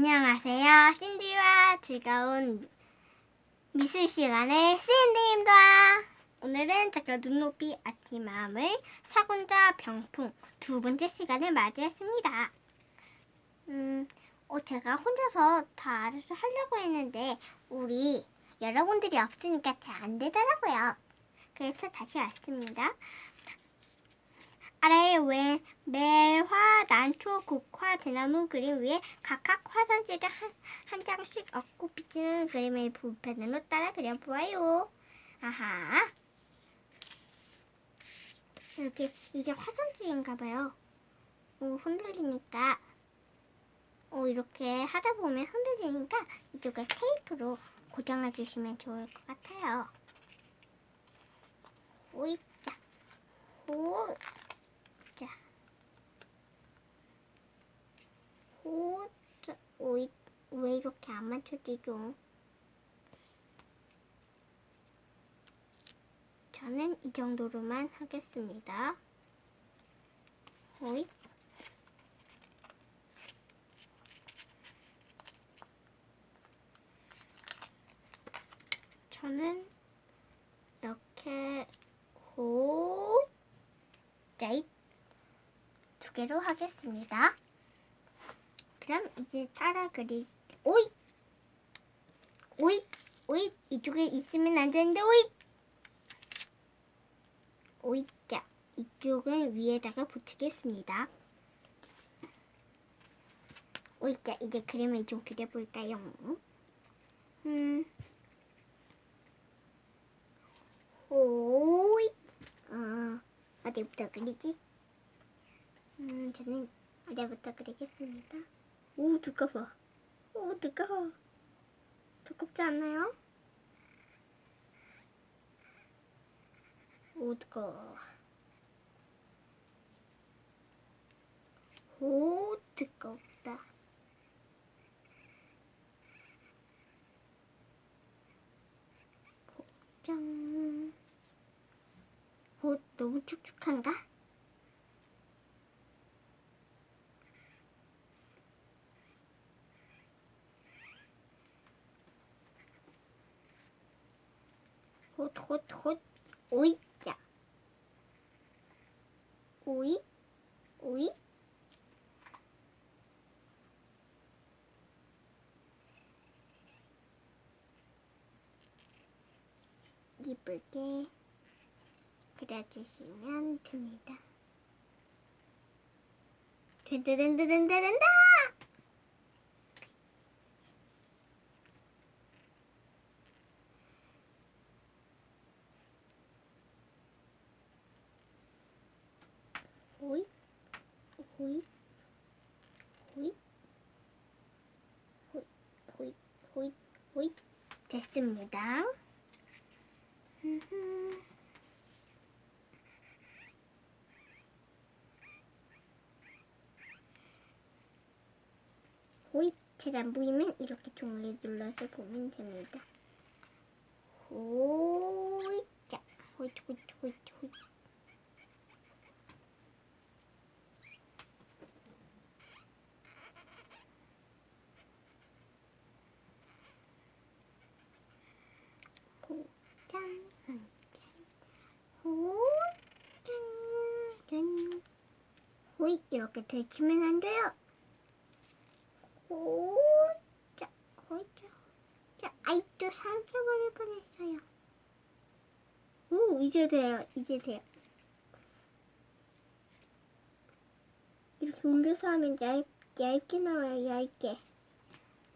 안녕하세요. 신디와 즐거운 미술 시간의 신디입니다. 오늘은 제가 눈높이 아티맘을 사군자 병풍 두 번째 시간을 맞이했습니다. 음, 어, 제가 혼자서 다 알아서 하려고 했는데 우리 여러분들이 없으니까 잘 안 되더라고요. 그래서 다시 왔습니다. 아래에 왜 매화, 난초, 국화, 대나무 그림 위에 각각 화산지를 한, 한 장씩 얹고 빚은 그림을 붓펜으로 따라 그려보아요. 아하. 이렇게 이게 화산지인가 봐요. 오, 흔들리니까 오, 이렇게 하다 보면 흔들리니까 이쪽에 테이프로 고정해 주시면 좋을 것 같아요. 오이자. 오. 오, 왜 이렇게 안 맞춰지죠? 저는 이 정도로만 하겠습니다. 오이. 저는 이렇게 호, 짜잇. 두 개로 하겠습니다. 그럼 이제 따라 그리 오이 오이 오이 이쪽에 있으면 안 되는데 오이 오이 자 이쪽은 위에다가 붙이겠습니다. 오이 자 이제 그림을 좀 그려볼까요? 음 오이 어 어디부터 그리지? 음, 저는 어제부터 그리겠습니다. 오, 두꺼워. 오, 두꺼워. 두껍지 않나요? 오, 두꺼워. 오, 두껍다. 짠. 오, 너무 축축한가? 톳톳톳 오이자 오이 오이. 이쁘게 그려주시면 됩니다. 된다 된다 된다 된다 호이 호이 호이 호이 호이 호이 호이 됐습니다. 호이 잘안 보이면 이렇게 종이에 눌러서 보면 됩니다. 호이 자 호이 호이 호이 호이 짠, 호, 짠, 짠. 호이 이렇게 들키면 안 돼요. 호, 자, 호이, 자, 자, 아이 또 삼켜버릴 뻔했어요. 오, 이제 돼요, 이제 돼요. 이렇게 옮겨서 하면 얇, 얇게 나와요, 얇게.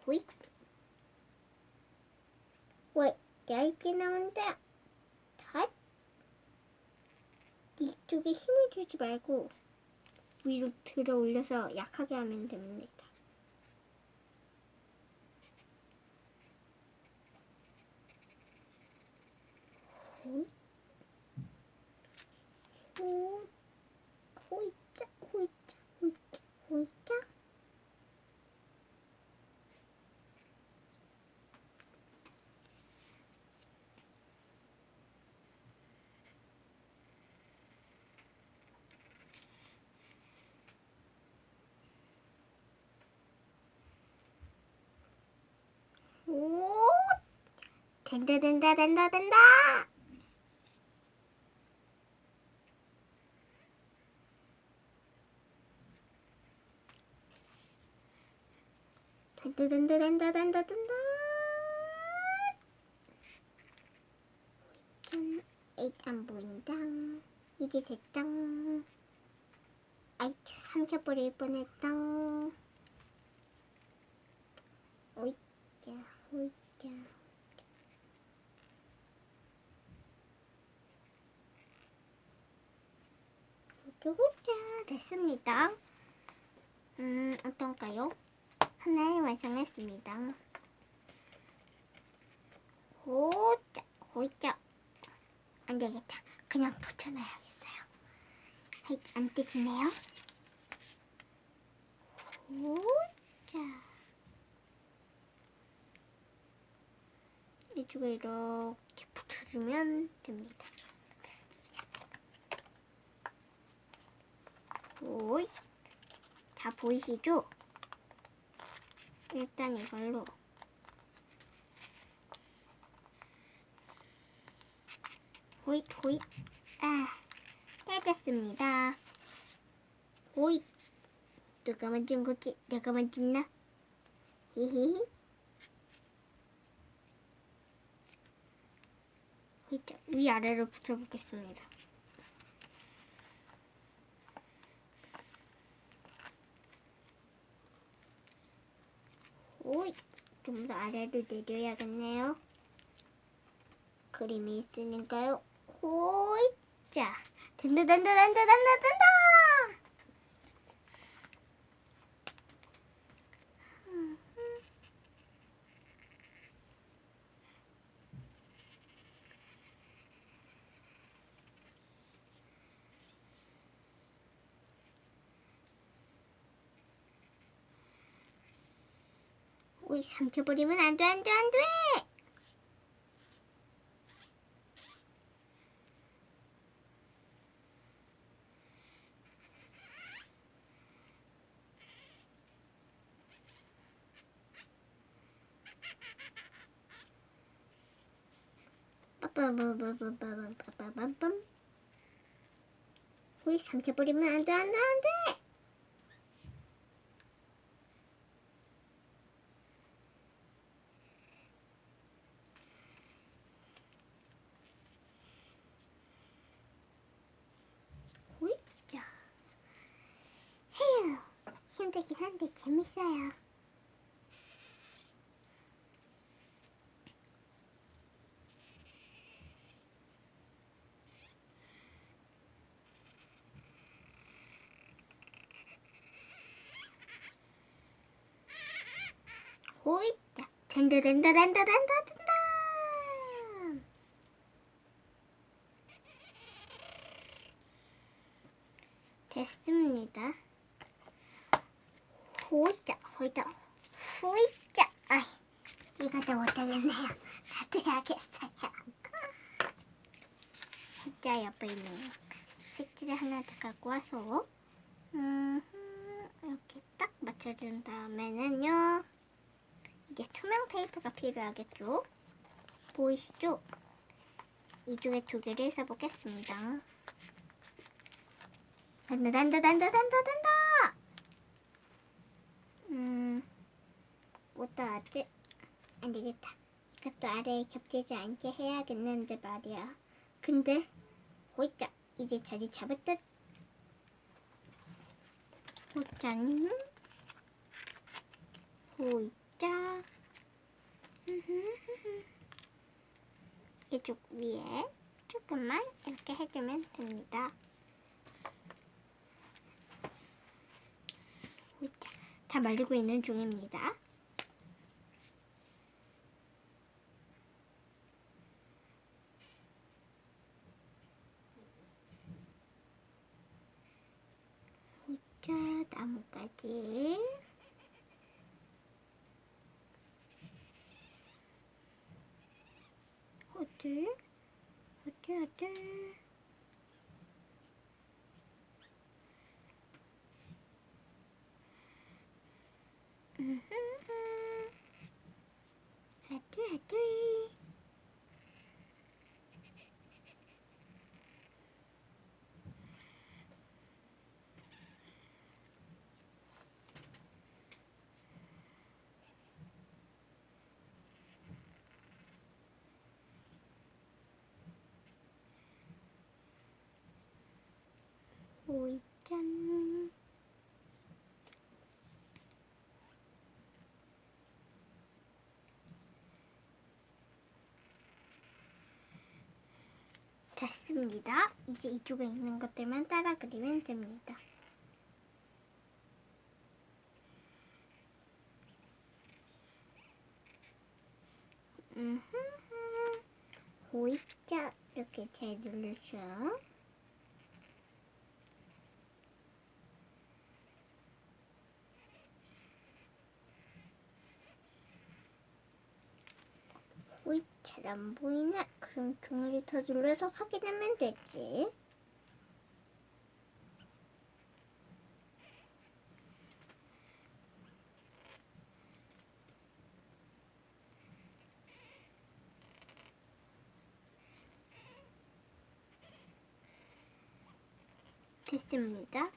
호이. 왜? 얇게 나온다. 덧. 이쪽에 힘을 주지 말고 위로 들어 올려서 약하게 하면 됩니다. 호, 호, 호이자, 호이자, 호이자, 호이자. 된다 된다 된다 된다. 된다 된다 된다 된다 된다. 안 보인다. 이제 됐다. 아이 삼켜버릴 뻔했다. 오이자 오이자. 호자 됐습니다. 음 어떤가요? 하나를 완성했습니다. 호자 호자 안 되겠다. 그냥 붙여놔야겠어요. 하이 안 뜯기네요. 호자 이쪽에 이렇게 붙여주면 됩니다. 오이. 다 보이시죠? 일단 이걸로 호잇 호잇 아 떼졌습니다 호잇 누가 만든 거지? 내가 만졌나? 히히히 위아래로 붙여보겠습니다 오이 좀 더 아래로 내려야겠네요. 그림이 있으니까요. 호이 자 된다 된다 된다 된다 된다. 오이 삼켜버리면 안 돼, 안 돼, 안 돼! 빠빠바바바바바바밤 오이 삼켜버리면 안 돼, 안 돼, 안 돼! 오이자 헤휴 힘들긴 한데 재밌어요. 된다 된다 됐습니다. 호이자, 호이자, 호이자. 아이, 이것도 못하겠네요. 놔둬야겠어요. 진짜 옆에 있는 색지를 하나 더 갖고 와서, 음, 이렇게 딱 맞춰준 다음에는요. 이제 투명 테이프가 필요하겠죠? 보이시죠? 이쪽에 두 개를 써보겠습니다. 단다 단다 단다 단다 단다 음 못다하지 안되겠다. 이것도 아래에 겹치지 않게 해야겠는데 말이야. 근데 호이자. 이제 자리 잡았듯 호짠 호이자. 이쪽 위에 조금만 이렇게 해주면 됩니다. 다 말리고 있는 중입니다. 호이자 나무까지. 호들 호들 호들 하트 하트 호이짠. 됐습니다. 이제 이쪽에 있는 것들만 따라 그리면 됩니다. 호이자 이렇게 잘 누르죠. 호이 잘 안 보이네. 그럼 종이를 더 눌러서 확인하면 되지. 됐습니다.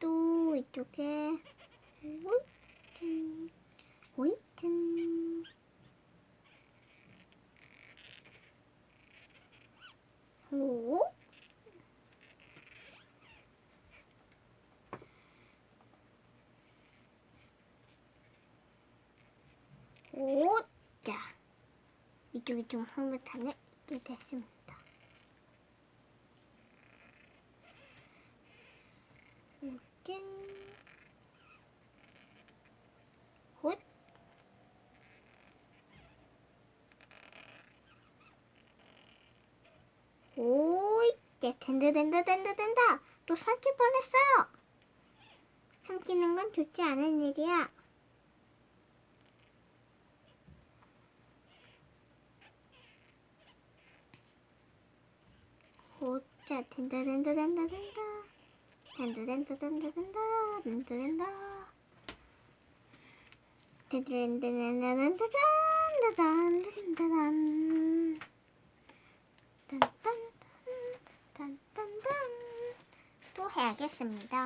또 이쪽에 호이튼 호이튼 오 오, 자, 이쪽이 좀 흐뭇하네. 이제 됐습니다. 짠. 헛. 오 이, 네, 된다, 된다, 된다, 된다. 또 삼킬 뻔했어요. 삼키는 건 좋지 않은 일이야. 오, 자, 된다, 된다, 된다, 된다. 된다, 된다, 된다, 된다, 된다, 된다. 된다, 된다, 된다, 된다, 된다, 된다, 된다. 해야겠습니다.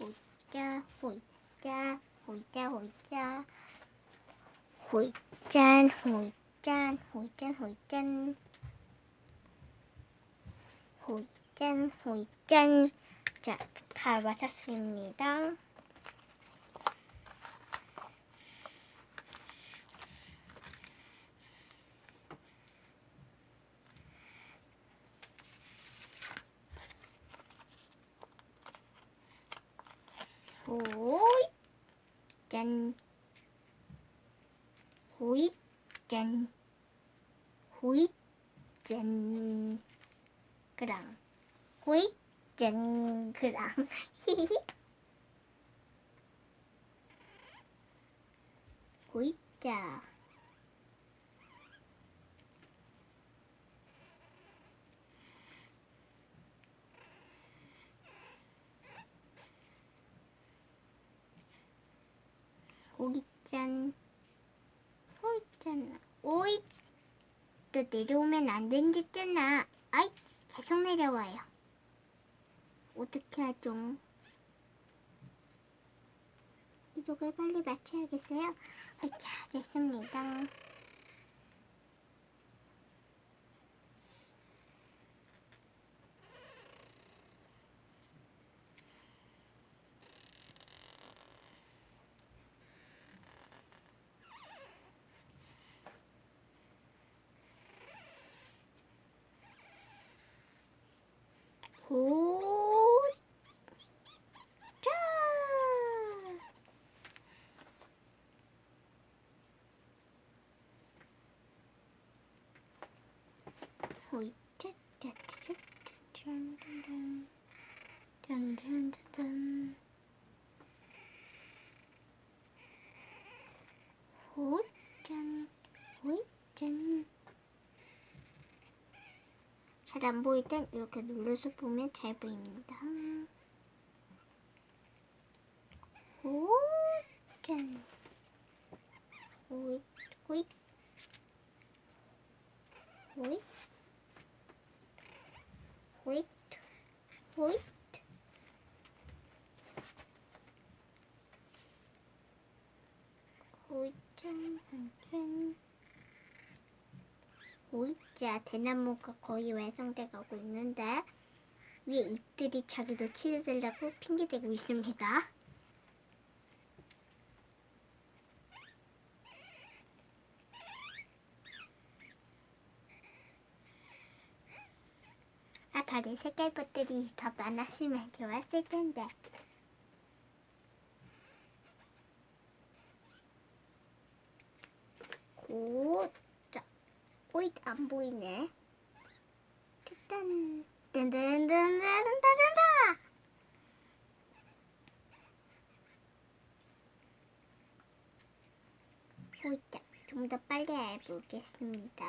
호이자 호이자 호이자 호이자 호이짠 호이짠 호이짠 호이짠 호이짠 호이짠 자 다 마쳤습니다. 호이 짠. 호이 짠. 호이 짠. 그랑. 호이 짠. 그랑. 히히히. 호이 짜 오이짠 오이짠 오이. 또 내려오면 안 된댔잖아. 아이 계속 내려와요. 어떻게 하죠? 이쪽을 빨리 맞춰야겠어요? 자 됐습니다 ほーじゃーほいちゃっちゃっちゃちゃんちゃんちゃんちゃんちゃんほいちゃんほいちゃん。 잘 안 보일 땐 이렇게 눌러서 보면 잘 보입니다. 오, 짠. 호잇, 호잇. 호잇. 호잇. 호잇. 호잇, 짠, 짠. 오이자 대나무가 거의 완성돼 가고 있는데 위에 잎들이 저를 놓치려고 핑계대고 있습니다. 아, 다른 색깔 것들이 더 많았으면 좋았을 텐데. 오, 자, 오이 안 보이네. 짠, 든든든든든든든. 오이자, 좀 더 빨리 해보겠습니다.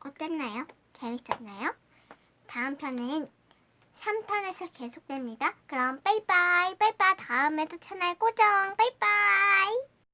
어땠나요? 재밌었나요? 다음 편은 3편에서 계속됩니다. 그럼 빠이빠이, 빠이빠이. 다음에도 채널 고정. 빠이빠이.